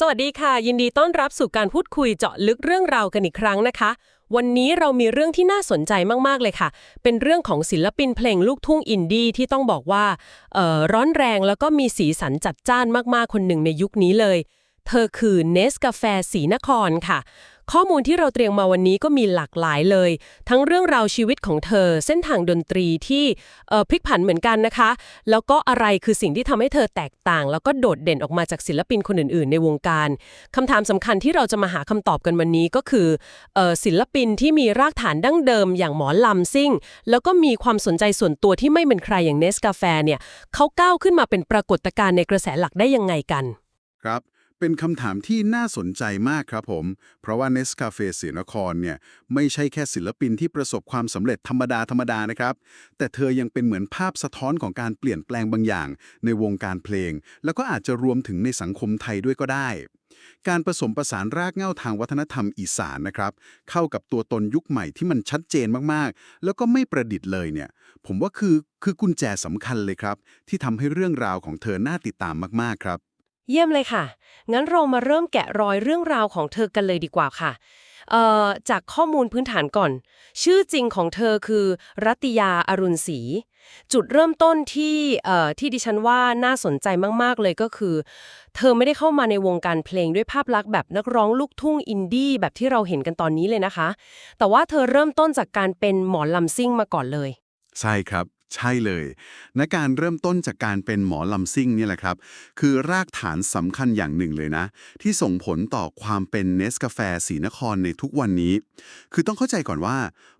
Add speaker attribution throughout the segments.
Speaker 1: สวัสดีค่ะ ยินดีต้อนรับสู่การพูดคุยเจาะลึกเรื่องราวกันอีกครั้งนะคะ วันนี้เรามีเรื่องที่น่าสนใจมากๆเลยค่ะ เป็นเรื่องของศิลปินเพลงลูกทุ่งอินดี้ที่ต้องบอกว่าเอ่อร้อนแรงแล้วก็มีสีสันจัดจ้านมากๆคนหนึ่งในยุคนี้เลย เธอคือเนสกาแฟสีนครค่ะ ข้อมูลที่เราเตรียมมาวันนี้ก็มีหลากหลายเลย ทั้งเรื่องราวชีวิตของเธอ เส้นทางดนตรีที่เอ่อพลิกผันเหมือนกันนะคะ แล้วก็อะไรคือสิ่งที่ทำให้เธอแตกต่าง แล้วก็โดดเด่นออกมาจากศิลปินคนอื่น ๆ ในวงการคำถามสำคัญที่เราจะมาหาคำตอบกันวันนี้ก็คือเอ่อศิลปินที่มีรากฐานดั้งเดิม อย่างหมอลำซิ่ง แล้วก็มีความสนใจส่วนตัวที่ไม่เป็นใครอย่างเนสกาแฟเนี่ยเขาก้าวขึ้นมาเป็นปรากฏการณ์ในกระแสหลักได้ยังไงกัน
Speaker 2: ครับ เป็นคำถามที่น่าสนใจมากครับผม เพราะว่า Nescafe เสีนครเนี่ยไม่ใช่แค่ศิลปินที่ประสบความสำเร็จธรรมดาธรรมดานะครับ แต่เธอยังเป็นเหมือนภาพสะท้อนของการเปลี่ยนแปลงบางอย่าง ในวงการเพลง แล้วก็อาจจะรวมถึงในสังคมไทยด้วยก็ได้ การผสมผสานรากเหง้าทางวัฒนธรรมอีสานนะครับ เข้ากับตัวตนยุคใหม่ที่มันชัดเจนมากๆ แล้วก็ไม่ประดิษฐ์เลยเนี่ย ผมว่าคือคือกุญแจสำคัญเลยครับ ที่ทำให้เรื่องราวของเธอน่าติดตามมากๆครับ
Speaker 1: เยี่ยมเลยค่ะ งั้นเรามาเริ่มแกะรอยเรื่องราวของเธอกันเลยดีกว่าค่ะ เอ่อ จากข้อมูลพื้นฐานก่อน ชื่อจริงของเธอคือ รัตยาอรุณศรี จุดเริ่มต้นที่ เอ่อ ที่ดิฉันว่าน่าสนใจมาก ๆ เลยก็คือ เธอไม่ได้เข้ามาในวงการเพลงด้วยภาพลักษณ์แบบนักร้องลูกทุ่งอินดี้แบบที่เราเห็นกันตอนนี้เลยนะคะ แต่ว่าเธอเริ่มต้นจากการเป็นหมอลำซิ่งมาก่อนเลย
Speaker 2: ใช่ครับ ใช่เลยและการเริ่มต้นจากการเป็นหมอลำซิ่งนี่แหละครับ คือรากฐานสำคัญอย่างหนึ่งเลยนะ ที่ส่งผลต่อความเป็นเนสกาแฟสีนครในทุกวันนี้ คือต้องเข้าใจก่อนว่า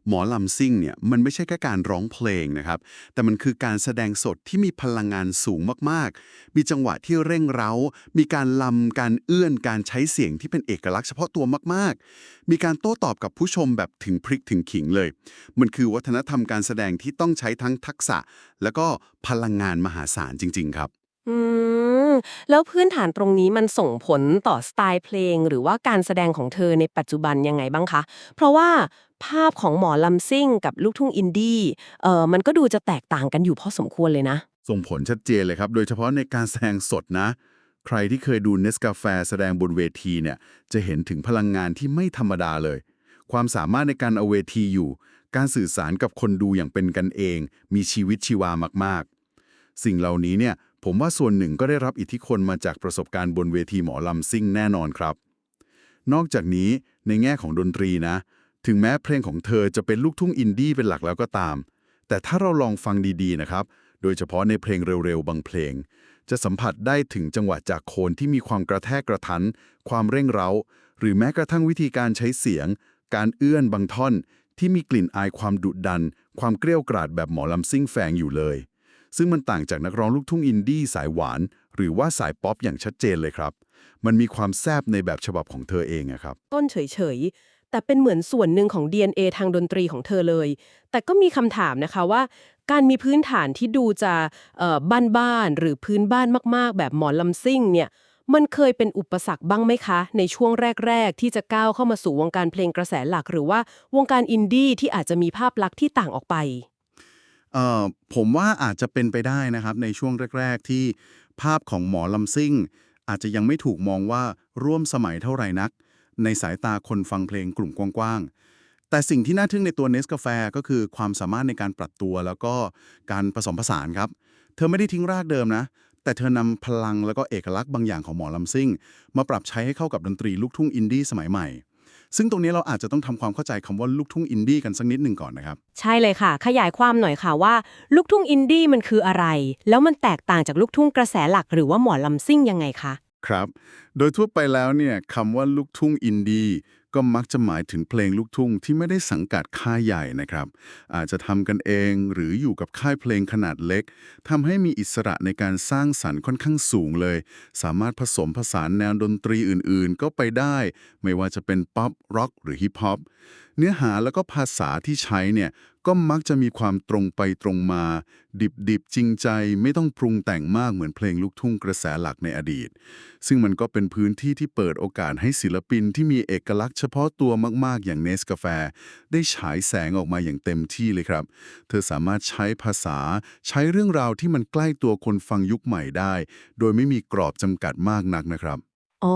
Speaker 2: หมอลำซิ่งเนี่ยมันไม่ใช่แค่การร้องเพลงนะครับ แต่มันคือการแสดงสดที่มีพลังงานสูงมากๆ มีจังหวะที่เร่งเร้า มีการลำการเอื้อนการใช้เสียงที่เป็นเอกลักษณ์เฉพาะตัวมากๆ มีการโต้ตอบกับผู้ชมแบบถึงพริกถึงขิงเลย มันคือวัฒนธรรมการแสดงที่ต้องใช้ทั้งทักษะ แล้วก็พลังงานมหาศาลจริง ๆ ครับ
Speaker 1: อืมแล้วพื้นฐานตรงนี้มันส่งผลต่อสไตล์เพลง หรือว่าการแสดงของเธอในปัจจุบันยังไงบ้างคะ เพราะว่า ภาพของหมอลำซิ่งกับลูกทุ่งอินดี้เออมันก็ดูจะแตกต่างกันอยู่พอสมควรเลยนะ
Speaker 2: ส่งผลชัดเจนเลยครับ โดยเฉพาะในการแสดงสดนะ ใครที่เคยดูเนสกาแฟแสดงบนเวทีเนี่ย จะเห็นถึงพลังงานที่ไม่ธรรมดาเลย ความสามารถในการเอาเวทีอยู่ การสื่อสารกับคนดูอย่างเป็นกันเอง มีชีวิตชีวามากๆ สิ่งเหล่านี้เนี่ยผมว่าส่วนหนึ่งก็ได้รับอิทธิพลมาจากประสบการณ์บนเวทีหมอลำซิ่งแน่นอนครับ นอกจากนี้ในแง่ของดนตรีนะ ถึงแม้เพลงของเธอจะเป็นลูกทุ่งอินดี้เป็นหลักแล้วก็ตาม แต่ถ้าเราลองฟังดีๆนะครับ โดยเฉพาะในเพลงเร็วๆ บางเพลง จะสัมผัสได้ถึงจังหวะจากโคนที่มีความกระแทกกระทัน ความเร่งเร้า หรือแม้กระทั่งวิธีการใช้เสียง การเอื้อนบางท่อน ที่มีกลิ่นอายความดุดัน ความเกรี้ยวกราดแบบหมอลำซิ่งแฝงอยู่เลย ซึ่งมันต่างจากนักร้องลูกทุ่งอินดี้สายหวาน หรือว่าสายป๊อปอย่างชัดเจนเลยครับ มันมีความแซบในแบบฉบับของเธอเองอะครับ
Speaker 1: ต้นเฉยๆ แต่เป็นเหมือนส่วนหนึ่งของ DNA ทางดนตรีของเธอเลย แต่ก็มีคำถามนะคะว่า การมีพื้นฐานที่ดูจะบ้านๆหรือพื้นบ้านมากๆ แบบหมอลำซิ่งเนี่ยมันเคยเป็นอุปสรรคบ้างไหมคะ ในช่วงแรก ๆ ที่จะก้าวเข้ามาสู่วงการเพลงกระแสหลัก หรือว่าวงการอินดี้ที่อาจจะมีภาพลักษณ์ที่ต่างออกไป
Speaker 2: ผมว่าอาจจะเป็นไปได้นะครับในช่วงแรก ๆ ที่ภาพของหมอลำซิ่ง อาจจะยังไม่ถูกมองว่าร่วมสมัยเท่าไหร่นัก ในสายตาคนฟังเพลงกลุ่มกว้างๆ แต่สิ่งที่น่าทึ่งในตัวเนสกาแฟก็คือความสามารถในการปรับตัวแล้วก็การผสมผสานครับ เธอไม่ได้ทิ้งรากเดิมนะ แต่เธอนำพลังแล้วก็เอกลักษณ์บางอย่างของหมอลำซิ่ง มาปรับใช้ให้เข้ากับดนตรีลูกทุ่งอินดี้สมัยใหม่ซึ่งตรงนี้เราอาจจะต้องทำความเข้าใจคำว่าลูกทุ่งอินดี้กันสักนิดหนึ่งก่อนนะครับ
Speaker 1: ใช่เลยค่ะ ขยายความหน่อยค่ะว่า ลูกทุ่งอินดี้มันคืออะไร แล้วมันแตกต่างจากลูกทุ่งกระแสหลักหรือว่าหมอลำซิ่งยังไงคะ
Speaker 2: ครับ โดยทั่วไปแล้วเนี่ยคำว่าลูกทุ่งอินดี้ก็มักจะหมายถึงเพลงลูกทุ่งที่ไม่ได้สังกัดค่ายใหญ่นะครับ อาจจะทำกันเองหรืออยู่กับค่ายเพลงขนาดเล็กทำให้มีอิสระในการสร้างสรรค์ค่อนข้างสูงเลย สามารถผสมผสานแนวดนตรีอื่นๆ ก็ไปได้ ไม่ว่าจะเป็นป๊อปร็อกหรือฮิปฮอปเนื้อหาแล้วก็ภาษาที่ใช้เนี่ย ก็มักจะมีความตรงไปตรงมา ดิบๆจริงใจไม่ต้องปรุงแต่งมากเหมือนเพลงลูกทุ่งกระแสหลักในอดีต ซึ่งมันก็เป็นพื้นที่ที่เปิดโอกาสให้ศิลปินที่มีเอกลักษณ์เฉพาะตัวมาก ๆ อย่างเนสกาแฟ ได้ฉายแสงออกมาอย่างเต็มที่เลยครับ เธอสามารถใช้ภาษาใช้เรื่องราวที่มันใกล้ตัวคนฟังยุคใหม่ได้ โดยไม่มีกรอบจำกัดมากนักนะครับ
Speaker 1: อ๋อ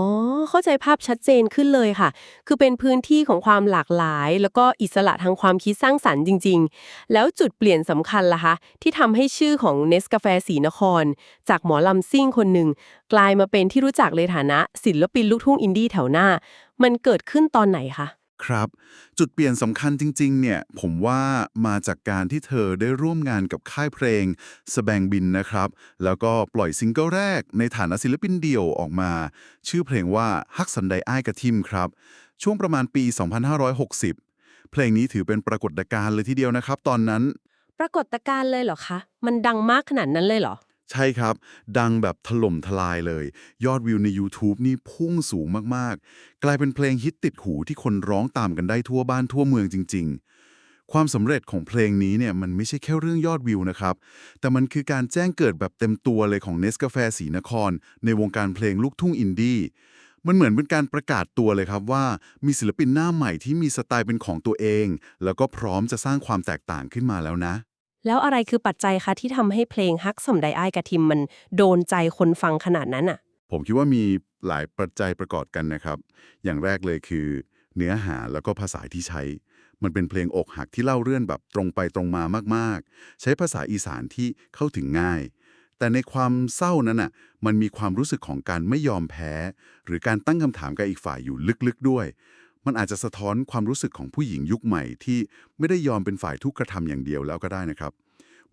Speaker 1: เข้าใจภาพชัดเจนขึ้นเลยค่ะ คือเป็นพื้นที่ของความหลากหลาย แล้วก็อิสระทางความคิดสร้างสรรค์จริง ๆ แล้วจุดเปลี่ยนสำคัญล่ะคะ ที่ทำให้ชื่อของเนสกาแฟสีนคร จากหมอลำซิ่งคนหนึ่ง กลายมาเป็นที่รู้จักเลยฐานะ ศิลปินลูกทุ่งอินดี้แถวหน้า มันเกิดขึ้นตอนไหนคะ
Speaker 2: ครับ จุดเปลี่ยนสำคัญจริง ๆ เนี่ย ผมว่ามาจากการที่เธอได้ร่วมงานกับค่ายเพลงสแบงบินนะครับ แล้วก็ปล่อยซิงเกิลแรกในฐานะศิลปินเดี่ยวออกมา ชื่อเพลงว่าฮักสันไดอ้ายกระทิมครับ ช่วงประมาณปี 2560 เพลงนี้ถือเป็นปรากฏการณ์เลยทีเดียวนะครับ ตอนนั้น
Speaker 1: ปรากฏการณ์เลยเหรอคะ มันดังมากขนาดนั้นเลยเหรอ
Speaker 2: ใช่ครับ ดังแบบถล่มทลายเลย ยอดวิวใน YouTube นี่พุ่งสูงมากๆ กลายเป็นเพลงฮิตติดหูที่คนร้องตามกันได้ทั่วบ้านทั่วเมืองจริง ๆ ความสำเร็จของเพลงนี้เนี่ยมันไม่ใช่แค่เรื่องยอดวิวนะครับ แต่มันคือการแจ้งเกิดแบบเต็มตัวเลยของเนสกาแฟสีนคร ในวงการเพลงลูกทุ่งอินดี้มันเหมือนเป็นการประกาศตัวเลยครับว่า มีศิลปินหน้าใหม่ที่มีสไตล์เป็นของตัวเอง แล้วก็พร้อมจะสร้างความแตกต่างขึ้นมาแล้วนะ
Speaker 1: แล้วอะไรคือปัจจัยคะที่ทำให้เพลงฮักสมไดอ้ายกระทิมมันโดนใจคนฟังขนาดนั้นอะ
Speaker 2: ผมคิดว่ามีหลายปัจจัยประกอบกันนะครับ อย่างแรกเลยคือ เนื้อหาแล้วก็ภาษาที่ใช้ มันเป็นเพลงอกหักที่เล่าเรื่องแบบตรงไปตรงมามากๆ ใช้ภาษาอีสานที่เข้าถึงง่าย แต่ในความเศร้านั้นน่ะ มันมีความรู้สึกของการไม่ยอมแพ้ หรือการตั้งคำถามกับอีกฝ่ายอยู่ลึกๆด้วย มันอาจจะสะท้อนความรู้สึกของผู้หญิงยุคใหม่ที่ไม่ได้ยอมเป็นฝ่ายทุกกระทำอย่างเดียวแล้วก็ได้นะครับ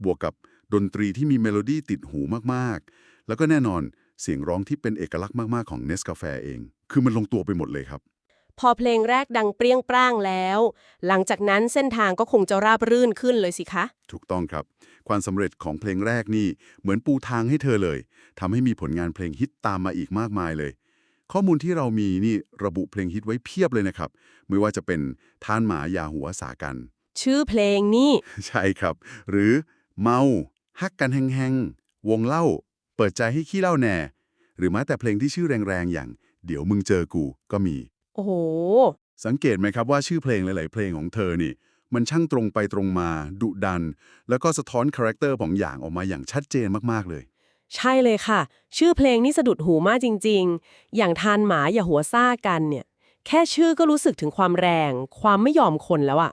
Speaker 2: บวกกับดนตรีที่มีเมโลดี้ติดหูมากๆ แล้วก็แน่นอนเสียงร้องที่เป็นเอกลักษณ์มากๆของเนสกาแฟเอง คือมันลงตัวไปหมดเลยครับ
Speaker 1: พอเพลงแรกดังเปรี้ยงปร้างแล้ว หลังจากนั้นเส้นทางก็คงจะราบรื่นขึ้นเลยสิคะ
Speaker 2: ถูกต้องครับ ความสำเร็จของเพลงแรกนี่เหมือนปูทางให้เธอเลยทำให้มีผลงานเพลงฮิตตามมาอีกมากมายเลย ข้อมูลที่เรามีนี่ระบุเพลงฮิตไว้เพียบเลยนะครับ ไม่ว่าจะเป็นท่านหมาอย่าหัวสากัน
Speaker 1: ชื่อเพลงนี่
Speaker 2: ใช่ครับ หรือเมาฮักกันแห้งๆ วงเล่า เปิดใจให้ขี้เล่าแหน่ หรือแม้แต่เพลงที่ชื่อแรงๆ อย่าง เดี๋ยวมึงเจอกูก็มี
Speaker 1: โอ้โห
Speaker 2: สังเกตไหมครับว่าชื่อเพลงหลาย ๆ เพลงของเธอนี่ มันช่างตรงไปตรงมา ดุดัน แล้วก็สะท้อนคาแรคเตอร์ของอย่างออกมาอย่างชัดเจนมากๆเลย
Speaker 1: ใช่เลยค่ะ ชื่อเพลงนี่สะดุดหูมากจริง ๆ อย่างทานหมาอย่าหัวซ่ากันเนี่ย แค่ชื่อก็รู้สึกถึงความแรง ความไม่ยอมคนแล้วอะ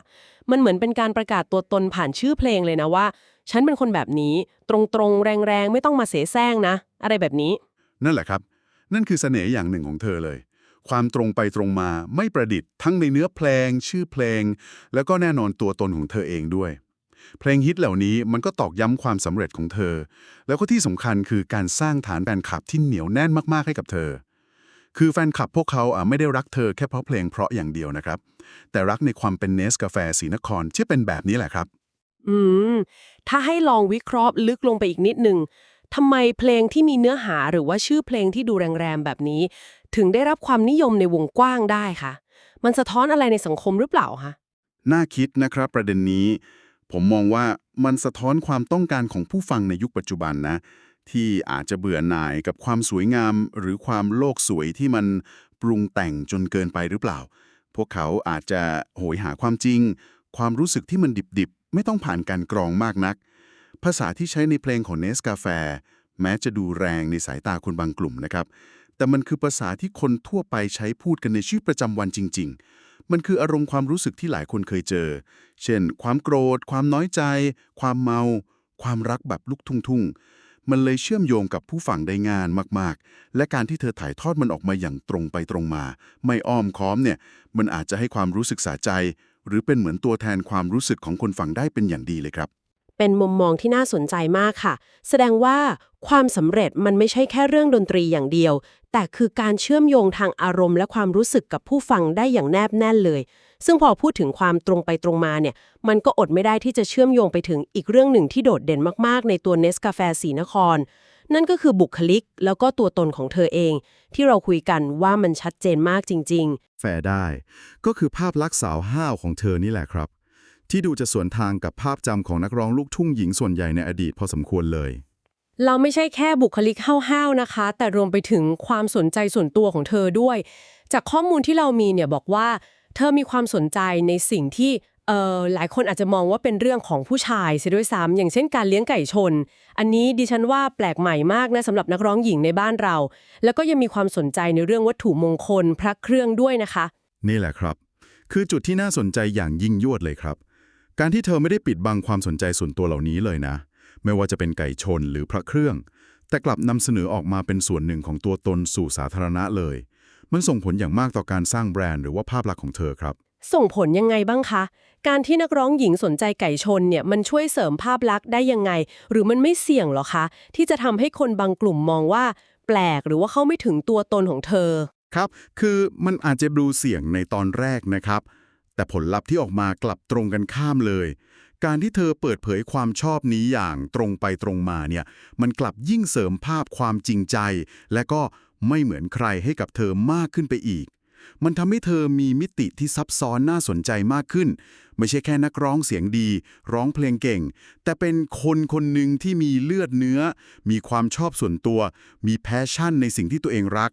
Speaker 1: มันเหมือนเป็นการประกาศตัวตนผ่านชื่อเพลงเลยนะว่า ฉันเป็นคนแบบนี้ ตรงๆ แรงๆ ไม่ต้องมาเสแสร้งนะ อะไรแบบนี้
Speaker 2: นั่นแหละครับ นั่นคือเสน่ห์อย่างหนึ่งของเธอเลย ความตรงไปตรงมาไม่ประดิษฐ์ทั้งในเนื้อเพลง ชื่อเพลง แล้วก็แน่นอนตัวตนของเธอเองด้วย เพลงฮิตเหล่านี้มันก็ตอกย้ำความสำเร็จของเธอ แล้วก็ที่สำคัญคือการสร้างฐานแฟนคลับที่เหนียวแน่นมากๆให้กับเธอ คือแฟนคลับพวกเขาอะไม่ได้รักเธอแค่เพราะเพลงเพราะอย่างเดียวนะครับ แต่รักในความเป็นเนสกาแฟสีนครที่เป็นแบบนี้แหละครับ
Speaker 1: อืม ถ้าให้ลองวิเคราะห์ลึกลงไปอีกนิดนึงทำไมเพลงที่มีเนื้อหาหรือว่าชื่อเพลงที่ดูแรงๆแบบนี้ ถึงได้รับความนิยมในวงกว้างได้คะมันสะท้อนอะไรในสังคมหรือเปล่าคะ
Speaker 2: น่าคิดนะครับประเด็นนี้ ผมมองว่ามันสะท้อนความต้องการของผู้ฟังในยุคปัจจุบันนะ ที่อาจจะเบื่อหน่ายกับความสวยงามหรือความโลกสวยที่มันปรุงแต่งจนเกินไปหรือเปล่า พวกเขาอาจจะโหยหาความจริง ความรู้สึกที่มันดิบๆ ไม่ต้องผ่านการกรองมากนัก ภาษาที่ใช้ในเพลงของเนสกาแฟแม้จะดูแรงในสายตาคนบางกลุ่มนะครับ แต่มันคือภาษาที่คนทั่วไปใช้พูดกันในชีวิตประจำวันจริง ๆ มันคืออารมณ์ความรู้สึกที่หลายคนเคยเจอ เช่น ความโกรธ ความน้อยใจ ความเมา ความรักแบบลุกทุ่งๆ มันเลยเชื่อมโยงกับผู้ฟังได้งานมากๆ และการที่เธอถ่ายทอดมันออกมาอย่างตรงไปตรงมา ไม่อ้อมค้อมเนี่ย มันอาจจะให้ความรู้สึกสาใจ หรือเป็นเหมือนตัวแทนความรู้สึกของคนฟังได้เป็นอย่างดีเลยครับ
Speaker 1: เป็นมุมมองที่น่าสนใจมากค่ะ แสดงว่าความสำเร็จมันไม่ใช่แค่เรื่องดนตรีอย่างเดียว แต่คือการเชื่อมโยงทางอารมณ์และความรู้สึกกับผู้ฟังได้อย่างแนบแน่นเลย ซึ่งพอพูดถึงความตรงไปตรงมาเนี่ย มันก็อดไม่ได้ที่จะเชื่อมโยงไปถึงอีกเรื่องหนึ่งที่โดดเด่นมากๆ ในตัวเนสกาแฟสีนคร นั่นก็คือบุคลิกแล้วก็ตัวตนของเธอเอง ที่เราคุยกันว่ามันชัดเจนมากจริง ๆ
Speaker 3: แฟได้ ก็คือภาพลักษณ์สาวห้าวของเธอนี่แหละครับ ที่ดูจะสวนทางกับภาพจำของนักร้องลูกทุ่งหญิงส่วนใหญ่ในอดีตพอสมควรเลย
Speaker 1: เราไม่ใช่แค่บุคลิกห้าวๆนะคะ แต่รวมไปถึงความสนใจส่วนตัวของเธอด้วย จากข้อมูลที่เรามีเนี่ยบอกว่า เธอมีความสนใจในสิ่งที่เอ่อหลายคนอาจจะมองว่าเป็นเรื่องของผู้ชายเสียด้วยซ้ำอย่างเช่นการเลี้ยงไก่ชน อันนี้ดิฉันว่าแปลกใหม่มากนะสำหรับนักร้องหญิงในบ้านเรา แล้วก็ยังมีความสนใจในเรื่องวัตถุมงคลพระเครื่องด้วยนะคะ
Speaker 3: นี่แหละครับ คือจุดที่น่าสนใจอย่างยิ่งยวดเลยครับ การที่เธอไม่ได้ปิดบังความสนใจส่วนตัวเหล่านี้เลยนะ ไม่ว่าจะเป็นไก่ชนหรือพระเครื่อง แต่กลับนำเสนอออกมาเป็นส่วนหนึ่งของตัวตนสู่สาธารณะเลย มันส่งผลอย่างมากต่อการสร้างแบรนด์หรือว่าภาพลักษณ์ของเธอครับ
Speaker 1: ส่งผลยังไงบ้างคะ การที่นักร้องหญิงสนใจไก่ชนเนี่ยมันช่วยเสริมภาพลักษณ์ได้ยังไง หรือมันไม่เสี่ยงเหรอคะ ที่จะทำให้คนบางกลุ่มมองว่า แปลกหรือว่าเข้าไม่ถึงตัวตนของเธอ
Speaker 3: ครับ คือมันอาจจะดูเสี่ยงในตอนแรกนะครับ แต่ผลลัพธ์ที่ออกมากลับตรงกันข้ามเลย การที่เธอเปิดเผยความชอบนี้อย่างตรงไปตรงมาเนี่ย มันกลับยิ่งเสริมภาพความจริงใจ และก็ไม่เหมือนใครให้กับเธอมากขึ้นไปอีก มันทำให้เธอมีมิติที่ซับซ้อนน่าสนใจมากขึ้น ไม่ใช่แค่นักร้องเสียงดี ร้องเพลงเก่ง แต่เป็นคนคนหนึ่งที่มีเลือดเนื้อ มีความชอบส่วนตัว มีแพชชั่นในสิ่งที่ตัวเองรัก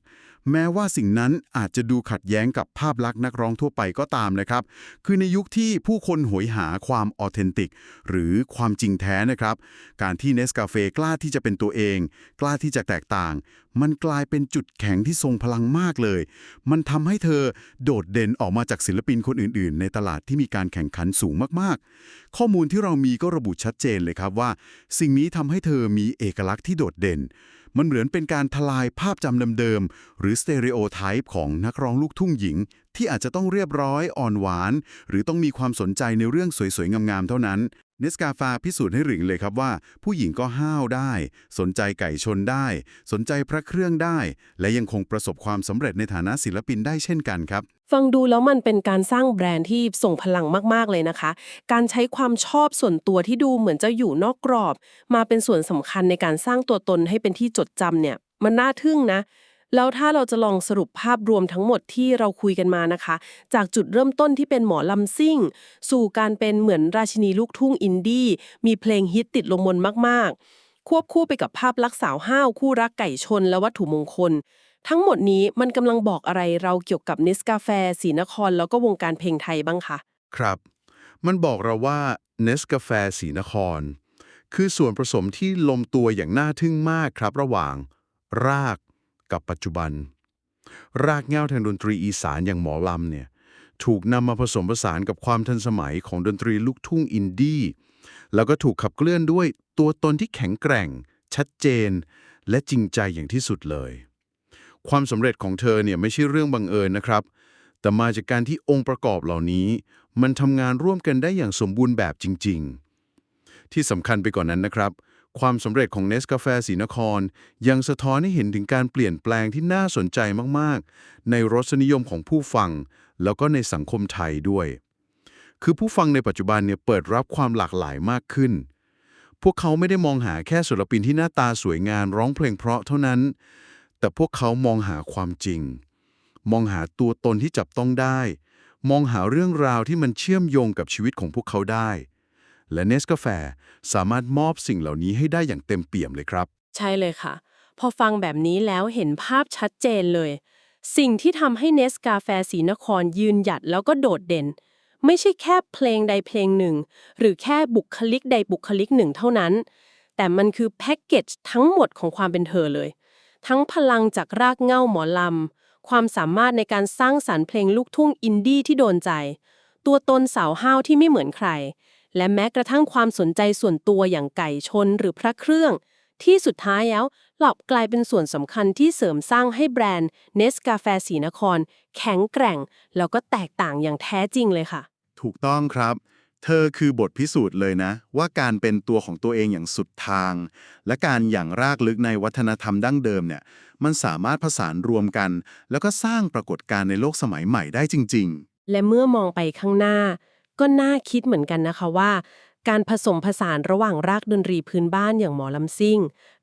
Speaker 3: แม้ว่าสิ่งนั้นอาจจะดูขัดแย้งกับภาพลักษณ์นักร้องทั่วไปก็ตามนะครับ คือในยุคที่ผู้คนโหยหาความออเทนติก หรือความจริงแท้นะครับ การที่เนสกาเฟกล้าที่จะเป็นตัวเอง กล้าที่จะแตกต่าง มันกลายเป็นจุดแข็งที่ทรงพลังมากเลย มันทำให้เธอโดดเด่นออกมาจากศิลปินคนอื่น ๆ ในตลาดที่มีการแข่งขันสูงมากๆ ข้อมูลที่เรามีก็ระบุชัดเจนเลยครับว่า สิ่งนี้ทำให้เธอมีเอกลักษณ์ที่โดดเด่น มันเหมือนเป็นการทลายภาพจำเดิมๆ หรือสเตอริโอไทป์ของนักร้องลูกทุ่งหญิง ที่อาจจะต้องเรียบร้อยอ่อนหวาน หรือต้องมีความสนใจในเรื่องสวยๆ งามๆ เท่านั้น เนสกาฟาพิสูจน์ให้หริงเลยครับว่า ผู้หญิงก็ห้าวได้ สนใจไก่ชนได้ สนใจพระเครื่องได้ และยังคงประสบความสำเร็จในฐานะศิลปินได้เช่นกันครับ
Speaker 1: ฟังดูแล้วมันเป็นการสร้างแบรนด์ที่ส่งพลังมากๆเลยนะคะ การใช้ความชอบส่วนตัวที่ดูเหมือนจะอยู่นอกกรอบ มาเป็นส่วนสำคัญในการสร้างตัวตนให้เป็นที่จดจำเนี่ย มันน่าทึ่งนะ แล้วถ้าเราจะลองสรุปภาพรวมทั้งหมดที่เราคุยกันมานะคะ จากจุดเริ่มต้นที่เป็นหมอลำซิ่ง สู่การเป็นเหมือนราชินีลูกทุ่งอินดี้มีเพลงฮิตติดลมบนมากๆ ควบคู่ไปกับภาพลักษณ์สาวห้าวคู่รักไก่ชนและวัตถุมงคล ทั้งหมดนี้มันกำลังบอกอะไรเราเกี่ยวกับนิสกาแฟสีนคร แล้วก็วงการเพลงไทยบ้างคะ
Speaker 2: ครับ มันบอกเราว่าเนสกาแฟสีนคร คือส่วนผสมที่ลมตัวอย่างน่าทึ่งมากครับระหว่าง ราก กับปัจจุบัน รากเหง้าทางดนตรีอีสานอย่างหมอลำเนี่ยถูกนำมาผสมผสานกับความทันสมัยของดนตรีลูกทุ่งอินดี้แล้วก็ถูกขับเคลื่อนด้วยตัวตนที่แข็งแกร่ง ชัดเจน และจริงใจอย่างที่สุดเลย ความสำเร็จของเธอเนี่ยไม่ใช่เรื่องบังเอิญนะครับ แต่มาจากการที่องค์ประกอบเหล่านี้ มันทำงานร่วมกันได้อย่างสมบูรณ์แบบจริง ๆ ที่สำคัญไปกว่านนั้นนะครับ ความสำเร็จของเนสกาแฟสีนคร ยังสะท้อนให้เห็นถึงการเปลี่ยนแปลงที่น่าสนใจมาก ๆ ในรสนิยมของผู้ฟัง แล้วก็ในสังคมไทยด้วย คือผู้ฟังในปัจจุบันเนี่ยเปิดรับความหลากหลายมากขึ้น พวกเขาไม่ได้มองหาแค่ศิลปินที่หน้าตาสวยงามร้องเพลงเพราะเท่านั้น แต่พวกเขามองหาความจริง มองหาตัวตนที่จับต้องได้ มองหาเรื่องราวที่มันเชื่อมโยงกับชีวิตของพวกเขาได้ และเนสกาแฟสามารถมอบสิ่งเหล่านี้ให้ได้อย่างเต็มเปี่ยมเลยครับ
Speaker 1: ใช่เลยค่ะ พอฟังแบบนี้แล้วเห็นภาพชัดเจนเลย สิ่งที่ทำให้เนสกาแฟสีนครยืนหยัดแล้วก็โดดเด่น ไม่ใช่แค่เพลงใดเพลงหนึ่ง หรือแค่บุคลิกใดบุคลิกหนึ่งเท่านั้น แต่มันคือแพ็กเกจทั้งหมดของความเป็นเธอเลย ทั้งพลังจากรากเหง้าหมอลำความสามารถในการสร้างสรรค์เพลงลูกทุ่งอินดี้ที่โดนใจ ตัวตนสาวห้าวที่ไม่เหมือนใคร และแม้กระทั่งความสนใจส่วนตัวอย่างไก่ชนหรือพระเครื่อง ที่สุดท้ายแล้วหลับกลายเป็นส่วนสำคัญที่เสริมสร้างให้แบรนด์เนสกาแฟสีนคร แข็งแกร่ง แล้วก็แตกต่างอย่างแท้จริงเลยค่ะ
Speaker 4: ถูกต้องครับ เธอคือบทพิสูจน์เลยนะ ว่าการเป็นตัวของตัวเองอย่างสุดทาง และการอย่างรากลึกในวัฒนธรรมดั้งเดิมเนี่ย มันสามารถผสานรวมกัน แล้วก็สร้างปรากฏการณ์ในโลกสมัยใหม่ได้จริง
Speaker 1: และเมื่อมองไปข้างหน้า ก็น่าคิดเหมือนกันนะคะว่า การผสมผสานระหว่างรากดนตรีพื้นบ้านอย่างหมอลำซิ่ง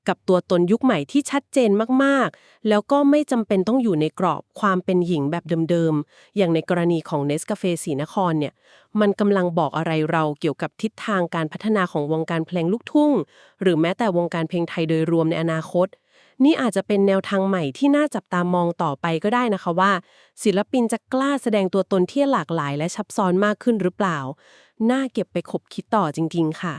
Speaker 1: กับตัวตนยุคใหม่ที่ชัดเจนมากๆ แล้วก็ไม่จำเป็นต้องอยู่ในกรอบความเป็นหญิงแบบเดิมๆ อย่างในกรณีของเนสกาเฟสีนครเนี่ย มันกำลังบอกอะไรเราเกี่ยวกับทิศทางการพัฒนาของวงการเพลงลูกทุ่ง หรือแม้แต่วงการเพลงไทยโดยรวมในอนาคต นี่อาจจะเป็นแนวทางใหม่ที่น่าจับตามองต่อไปก็ได้นะคะว่า ศิลปินจะกล้าแสดงตัวตนที่หลากหลาย และซับซ้อนมากขึ้นหรือเปล่า น่าเก็บไปคบคิดต่อจริง ๆ ค่ะ